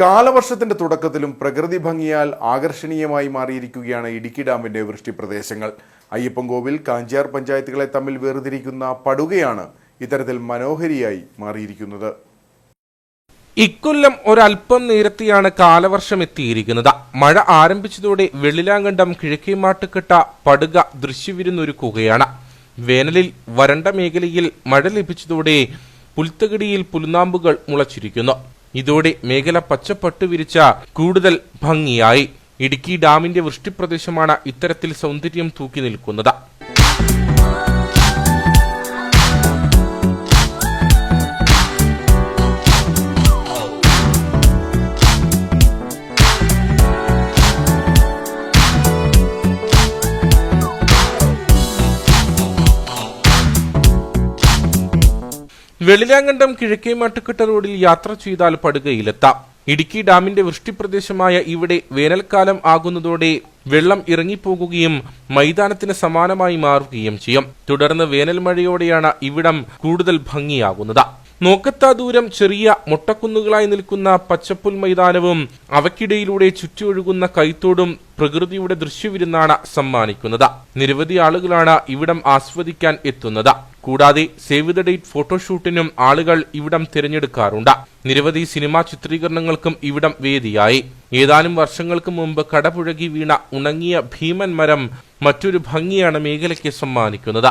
കാലവർഷത്തിന്റെ തുടക്കത്തിലും പ്രകൃതി ഭംഗിയാൽ ആകർഷണീയമായി മാറിയിരിക്കുകയാണ് ഇടുക്കി ഡാമിന്റെ വൃഷ്ടി വൃഷ്ടിപ്രദേശങ്ങൾ അയ്യപ്പൻകോവിൽ കാഞ്ചിയാർ പഞ്ചായത്തുകളെ തമ്മിൽ വേർതിരിക്കുന്ന പടുകയാണ് ഇത്തരത്തിൽ മനോഹരിയായി മാറിയിരിക്കുന്നത്. ഇക്കൊല്ലം ഒരൽപ്പം നേരത്തെയാണ് കാലവർഷം എത്തിയിരിക്കുന്നത്. മഴ ആരംഭിച്ചതോടെ വെള്ളിലാങ്കണ്ടം കിഴക്കേമാട്ടുകെട്ട പടുക ദൃശ്യവിരുന്നൊരുക്കുകയാണ്. വേനലിൽ വരണ്ട മേഖലയിൽ മഴ ലഭിച്ചതോടെ പുൽത്തകിടിയിൽ പുൽനാമ്പുകൾ മുളച്ചിരിക്കുന്നു. ഇതോടെ മേഖല പച്ചപ്പട്ട് വിരിച്ച കൂടുതൽ ഭംഗിയായി. ഇടുക്കി ഡാമിന്റെ വൃഷ്ടിപ്രദേശമാണ് ഇത്തരത്തിൽ സൗന്ദര്യം തൂക്കി നിൽക്കുന്നത് വെളിലാങ്കണ്ടം കിഴക്കേമാട്ടുകെട്ട റോഡിൽ യാത്ര ചെയ്താൽ പടുകയിലെത്താം. ഇടുക്കി ഡാമിന്റെ വൃഷ്ടിപ്രദേശമായ ഇവിടെ വേനൽക്കാലം ആകുന്നതോടെ വെള്ളം ഇറങ്ങിപ്പോകുകയും മൈതാനത്തിന് സമാനമായി മാറുകയും ചെയ്യും. തുടർന്ന് വേനൽ മഴയോടെയാണ് ഇവിടം കൂടുതൽ ഭംഗിയാകുന്നത്. നോക്കത്താ ദൂരം ചെറിയ മുട്ടക്കുന്നുകളായി നിൽക്കുന്ന പച്ചപ്പുൽ മൈതാനവും അവക്കിടയിലൂടെ ചുറ്റിയൊഴുകുന്ന കൈത്തോടും പ്രകൃതിയുടെ ദൃശ്യവിരുന്നാണ് സമ്മാനിക്കുന്നത്. നിരവധി ആളുകളാണ് ഇവിടം ആസ്വദിക്കാൻ എത്തുന്നത്. കൂടാതെ സേവ് ദ ഡേറ്റ് ഫോട്ടോഷൂട്ടിനും ആളുകൾ ഇവിടം തിരഞ്ഞെടുക്കാറുണ്ട്. നിരവധി സിനിമാ ചിത്രീകരണങ്ങൾക്കും ഇവിടം വേദിയായി. ഏതാനും വർഷങ്ങൾക്ക് മുമ്പ് കടപുഴകി വീണ ഉണങ്ങിയ ഭീമൻ മരം മറ്റൊരു ഭംഗിയാണ് മേഖലയ്ക്ക് സമ്മാനിക്കുന്നത്.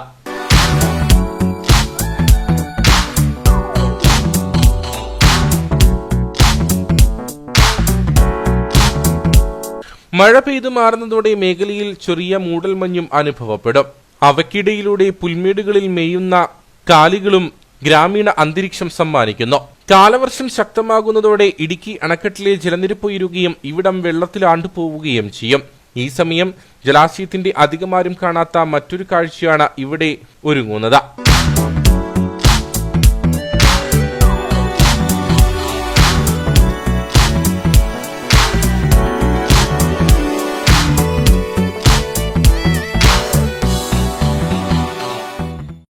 മഴ പെയ്തു മാറുന്നതോടെ മേഖലയിൽ ചെറിയ മൂടൽമഞ്ഞും അനുഭവപ്പെടും. അവയ്ക്കിടയിലൂടെ പുൽമേടുകളിൽ മേയുന്ന കാലികളും ഗ്രാമീണ അന്തരീക്ഷം സമ്മാനിക്കുന്നു. കാലവർഷം ശക്തമാകുന്നതോടെ ഇടുക്കി അണക്കെട്ടിലെ ജലനിരപ്പ് ഉയരുകയും ഇവിടം വെള്ളത്തിലാണ്ടു പോവുകയും ചെയ്യും. ഈ സമയം ജലാശയത്തിന്റെ അധികമാരും കാണാത്ത മറ്റൊരു കാഴ്ചയാണ് ഇവിടെ ഒരുങ്ങുന്നത്.